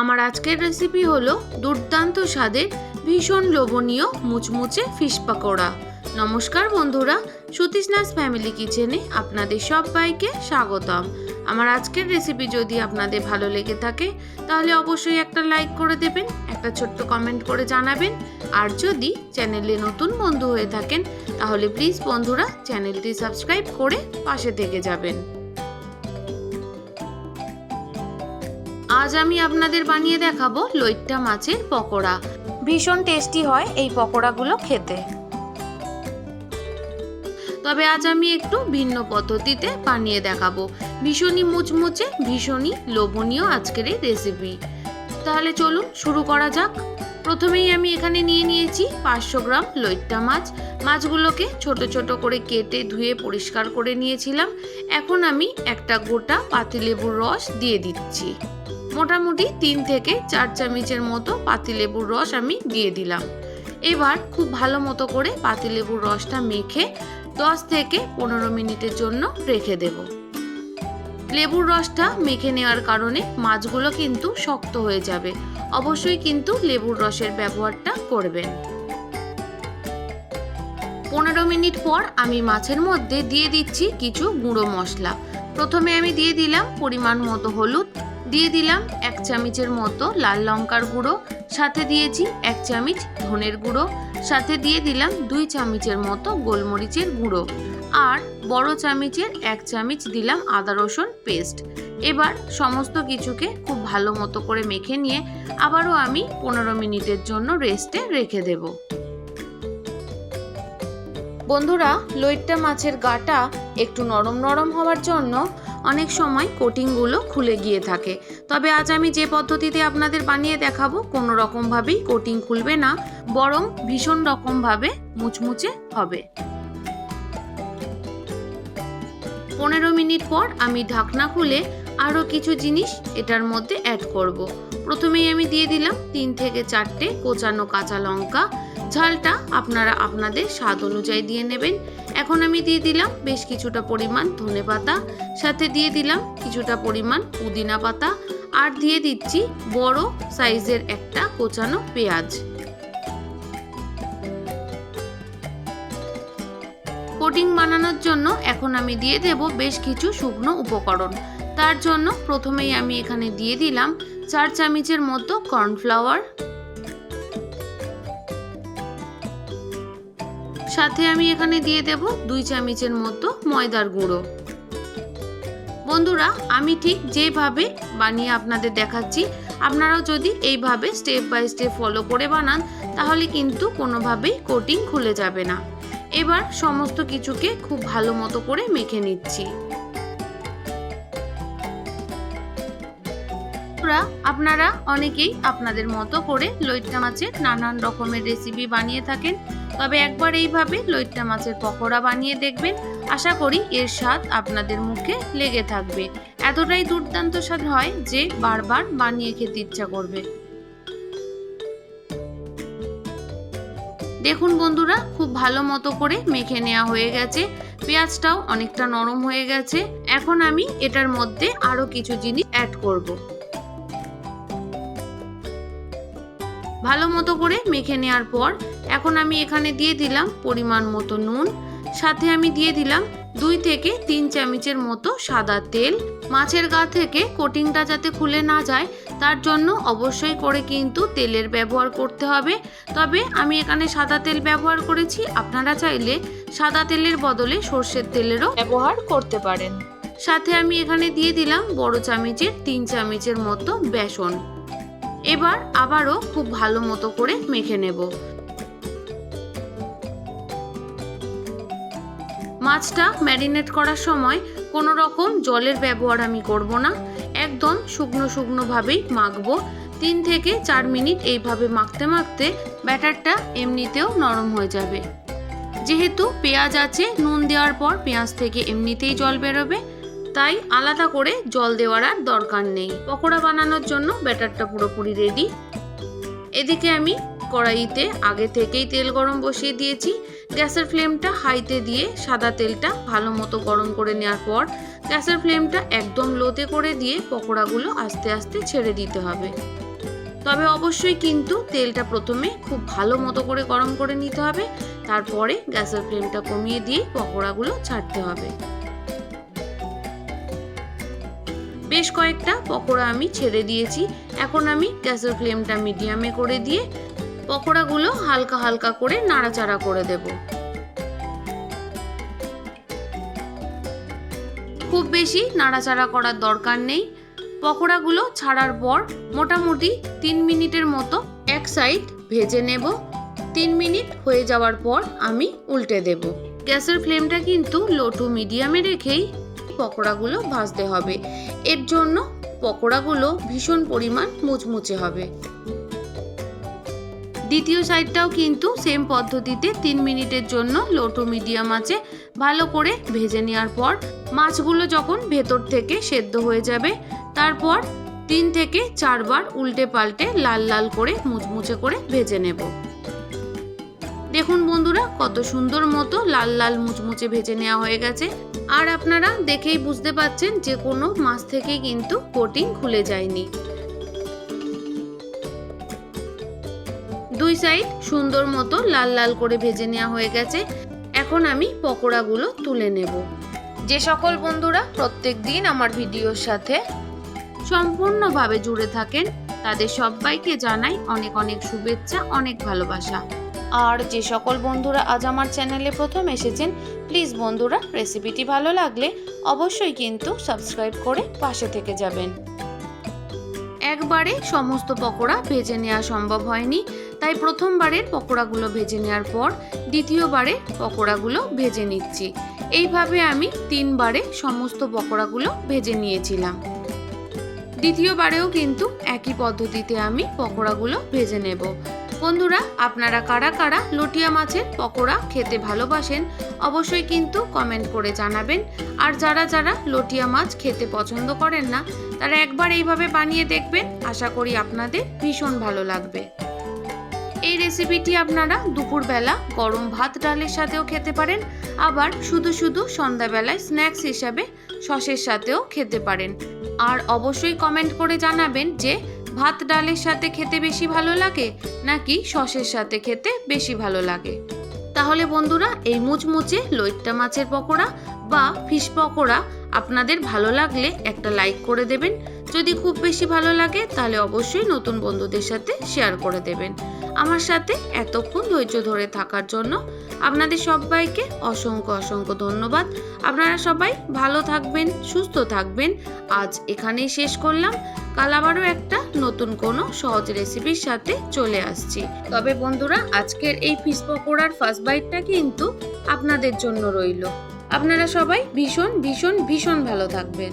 আমার আজকের রেসিপি হলো দুর্দান্ত স্বাদের ভীষণ লোভনীয় মুচমুচে ফিশ পাকোড়া। নমস্কার বন্ধুরা সুতিস্নাস ফ্যামিলি কিচেনে আপনাদের সবাইকে স্বাগতম। আমার আজকের রেসিপি যদি আপনাদের ভালো লেগে থাকে, তাহলে অবশ্যই একটা লাইক করে দেবেন, একটা ছোট্ট কমেন্ট করে জানাবেন। আর যদি চ্যানেলে নতুন বন্ধু হয়ে থাকেন, তাহলে প্লিজ বন্ধুরা চ্যানেলটি সাবস্ক্রাইব করে পাশে থেকে যাবেন। আজ আমি আপনাদের বানিয়ে দেখাবো লইট্টা মাছের পকোড়া। ভীষণ টেস্টি হয় এই পকোড়াগুলো খেতে। তবে আজ আমি একটু ভিন্ন পদ্ধতিতে বানিয়ে দেখাবো। ভীষণই মুচমুচে, ভীষণই লোভনীয় আজকের এই রেসিপি তাহলে চলুন শুরু করা যাক। প্রথমেই আমি এখানে নিয়ে নিয়েছি পাঁচশো গ্রাম লইট্টা মাছ। মাছগুলোকে ছোট ছোট করে কেটে ধুয়ে পরিষ্কার করে নিয়েছিলাম। এখন আমি একটা গোটা পাতিলেবুর রস দিয়ে দিচ্ছি। মোটামুটি তিন থেকে চার চামচের মতো পাতিলেবুর রস আমি দিয়ে দিলাম। এবার খুব ভালো মতো করে পাতিলেবুর রসটা মেখে দশ থেকে পনেরো মিনিটের জন্য রেখে দেব। লেবুর রসটা মেখে নেওয়ার কারণে মাছগুলো কিন্তু শক্ত হয়ে যাবে। অবশ্যই কিন্তু লেবুর রসের ব্যবহারটা করবেন। পনেরো মিনিট পর আমি মাছের মধ্যে দিয়ে দিচ্ছি কিছু গুঁড়ো মশলা। প্রথমে আমি দিয়ে দিলাম পরিমাণ মতো হলুদ দিয়ে দিলাম এক চামচের মতো লাল লঙ্কার গুঁড়ো, সাথে দিয়েছি এক চামচ ধনের গুঁড়ো, সাথে দিয়ে দিলাম দুই চামচের মতো গোলমরিচের গুঁড়ো আর বড় চামচের এক চামচ দিলাম আদা রসুন পেস্ট। এবার সমস্ত কিছুকে খুব ভালো মতো করে মেখে নিয়ে আবারও আমি পনেরো মিনিটের জন্য রেস্টে রেখে দেব। বন্ধুরা, লইট্টা মাছের গাটা একটু নরম নরম হওয়ার জন্য অনেক সময় কোটিংগুলো খুলে গিয়ে থাকে। তবে আজ আমি যে পদ্ধতিতে আপনাদের বানিয়ে দেখাবো, কোনো রকমভাবেই কোটিং খুলবে না, বরং ভীষণ রকমভাবে মুচমুচে হবে। পনেরো মিনিট পর আমি ঢাকনা খুলে আরও কিছু জিনিস এটার মধ্যে অ্যাড করব। প্রথমেই আমি দিয়ে দিলাম তিন থেকে চারটে কোচানো কাঁচা লঙ্কা। ঝালটা আপনারা আপনাদের স্বাদ অনুযায়ী দিয়ে নেবেন। এখন আমি দিয়ে দিলাম বেশ কিছুটা পরিমাণ ধনে পাতা, সাথে দিয়ে দিলাম কিছুটা পরিমাণ পুদিনা পাতা আর দিয়ে দিচ্ছি বড় সাইজের একটা কোচানো পেঁয়াজ। কোটিং বানানোর জন্য এখন আমি দিয়ে দেব বেশ কিছু শুকনো উপকরণ। তার জন্য প্রথমেই আমি এখানে দিয়ে দিলাম চার চামচের মতো কর্নফ্লাওয়ার সাথে আমি এখানে দিয়ে দেব দুই চামচের মতো ময়দার গুঁড়ো। বন্ধুরা, আমি ঠিক যেভাবে বানিয়ে আপনাদের দেখাচ্ছি, আপনারাও যদি এইভাবে স্টেপ বাই স্টেপ ফলো করে বানান, তাহলে কিন্তু কোনোভাবেই কোটিং খুলে যাবে না। এবার সমস্ত কিছুকে খুব ভালো মতো করে মেখে নিচ্ছি। আপনারা অনেকেই আপনাদের মতো করে লইট্টা মাছের নানান রকমের রেসিপি বানিয়ে থাকেন। তবে একবার এইভাবে লইট্টা মাছের পকোড়া বানিয়ে দেখবেন। আশা করি এর স্বাদ আপনাদের মুখে লেগে থাকবে। এতটাই দুর্দান্ত স্বাদ হয় যে বারবার বানিয়ে খেতে ইচ্ছা করবে। দেখুন বন্ধুরা, খুব ভালো মতো করে মেখে নেওয়া হয়ে গেছে। পেঁয়াজটাও অনেকটা নরম হয়ে গেছে। এখন আমি এটার মধ্যে আরও কিছু জিনিস অ্যাড করব। ভালো মতো করে মেখে নেওয়ার পর এখন আমি এখানে দিয়ে দিলাম পরিমাণ মতো নুন। সাথে আমি দিয়ে দিলাম দুই থেকে তিন চামচের মতো সাদা তেল। মাছের গা থেকে কোটিংটা যাতে খুলে না যায়, তার জন্য অবশ্যই করে কিন্তু তেলের ব্যবহার করতে হবে। তবে আমি এখানে সাদা তেল ব্যবহার করেছি, আপনারা চাইলে সাদা তেলের বদলে সর্ষের তেলেরও ব্যবহার করতে পারেন। সাথে আমি এখানে দিয়ে দিলাম বড় চামচের তিন চামচের মতো বেসন। এবার আবারও খুব ভালো মতো করে মেখে নেব। মাছটা ম্যারিনেট করার সময় কোনো রকম জলের ব্যবহার আমি করব না। একদম শুকনো শুকনোভাবেই মাখবো। তিন থেকে চার মিনিট এইভাবে মাখতে মাখতে ব্যাটারটা এমনিতেও নরম হয়ে যাবে। যেহেতু পেঁয়াজ আছে, নুন দেওয়ার পর পেঁয়াজ থেকে এমনিতেই জল বেরোবে। তাই আলাদা করে জল দেওয়ার আর দরকার নেই। পকোড়া বানানোর জন্য ব্যাটারটা পুরোপুরি রেডি এদিকে আমি কড়াইতে আগে থেকেই তেল গরম বসিয়ে দিয়েছি। গ্যাসের ফ্লেমটা হাইতে দিয়ে সাদা তেলটা ভালো মতো গরম করে নেওয়ার পর গ্যাসের ফ্লেমটা একদম লোতে করে দিয়ে পকোড়াগুলো আস্তে আস্তে ছেড়ে দিতে হবে। তবে অবশ্যই কিন্তু তেলটা প্রথমে খুব ভালো মতো করে গরম করে নিতে হবে। তারপরে গ্যাসের ফ্লেমটা কমিয়ে দিয়ে পকোড়াগুলো ছাড়তে হবে। বেশ কয়েকটা পকোড়া আমি ছেড়ে দিয়েছি। এখন আমি গ্যাসের ফ্লেমটা মিডিয়ামে করে দিয়ে পকোড়াগুলো হালকা হালকা করে নাড়াচাড়া করে দেব। খুব বেশি নাড়াচাড়া করার দরকার নেই। পকোড়াগুলো ছাড়ার পর মোটামুটি তিন মিনিটের মতো এক সাইড ভেজে নেব। তিন মিনিট হয়ে যাওয়ার পর আমি উল্টে দেব। গ্যাসের ফ্লেমটা কিন্তু লো টু মিডিয়ামে রেখেই পকোড়াগুলো ভাজতে হবে। এর জন্য পকোড়াগুলো ভীষণ পরিমাণ মুচমুচে হবে। দ্বিতীয় সাইডটাও কিন্তু সেম পদ্ধতিতে তিন মিনিটের জন্য লো টু মিডিয়াম আছে ভালো করে ভেজে নেওয়ার পর মাছগুলো যখন ভেতর থেকে সেদ্ধ হয়ে যাবে, তারপর তিন থেকে চারবার উল্টে পাল্টে লাল লাল করে মুচমুচে করে ভেজে নেব। দেখুন বন্ধুরা, কত সুন্দর মতো লাল লাল মুচমুচে ভেজে নেওয়া হয়ে গেছে। আর আপনারা দেখেই বুঝতে পাচ্ছেন যে কোনো মাছ থেকেই কিন্তু কোটিং খুলে যায়নি। দুই সাইড সুন্দর মতো লাল লাল করে ভেজে নেওয়া হয়ে গেছে। এখন আমি পকোড়াগুলো তুলে নেব। যে সকল বন্ধুরা প্রত্যেক দিন আমার ভিডিওর সাথে সম্পূর্ণভাবে জুড়ে থাকেন, তাদের সবাইকে জানাই অনেক অনেক শুভেচ্ছা, অনেক ভালোবাসা। আর যে সকল বন্ধুরা আজ আমার চ্যানেলে প্রথম এসেছেন প্লিজ বন্ধুরা রেসিপিটি ভালো লাগলে অবশ্যই কিন্তু সাবস্ক্রাইব করে পাশে থেকে যাবেন। একবারে সমস্ত পকোড়া ভেজে নেওয়া সম্ভব হয়নি, তাই প্রথমবারের পকোড়াগুলো ভেজে নেওয়ার পর দ্বিতীয়বারে পকোড়াগুলো ভেজে নিচ্ছি। এইভাবে আমি তিনবারে সমস্ত পকোড়াগুলো ভেজে নিয়েছিলাম। দ্বিতীয়বারেও কিন্তু একই পদ্ধতিতে আমি পকোড়াগুলো ভেজে নেব। বন্ধুরা, আপনারা কারা কারা লটিয়া মাছের পকোড়া খেতে ভালোবাসেন, অবশ্যই কিন্তু কমেন্ট করে জানাবেন। আর যারা যারা লটিয়া মাছ খেতে পছন্দ করেন না, তারা একবার এইভাবে বানিয়ে দেখবেন, আশা করি আপনাদের ভীষণ ভালো লাগবে। এই রেসিপিটি আপনারা দুপুরবেলা গরম ভাত ডালের সাথেও খেতে পারেন, আবার শুধু শুধু সন্ধ্যাবেলায় স্ন্যাক্স হিসাবে সসের সাথেও খেতে পারেন। আর অবশ্যই কমেন্ট করে জানাবেন যে ভাত ডালের সাথে খেতে বেশি ভালো লাগে নাকি সসের সাথে খেতে বেশি ভালো লাগে? তাহলে বন্ধুরা, এই মুচমুচে লইট্টা মাছের পকোড়া বা ফিশ পকোড়া আপনাদের ভালো লাগলে একটা লাইক করে দেবেন। যদি খুব বেশি ভালো লাগে, তাহলে অবশ্যই নতুন বন্ধুদের সাথে শেয়ার করে দেবেন। আমার সাথে এতক্ষণ ধৈর্য ধরে থাকার জন্য আপনাদের সবাইকে অসংখ্য অসংখ্য ধন্যবাদ। আপনারা সবাই ভালো থাকবেন, সুস্থ থাকবেন। আজ এখানেই শেষ করলাম। কাল আবারও একটা নতুন কোনো সহজ রেসিপির সাথে চলে আসছি। তবে বন্ধুরা, আজকের এই ফিশ পকোড়ার ফার্স্ট বাইটটা কিন্তু আপনাদের জন্য রইল। আপনারা সবাই ভীষণ ভীষণ ভীষণ ভালো থাকবেন।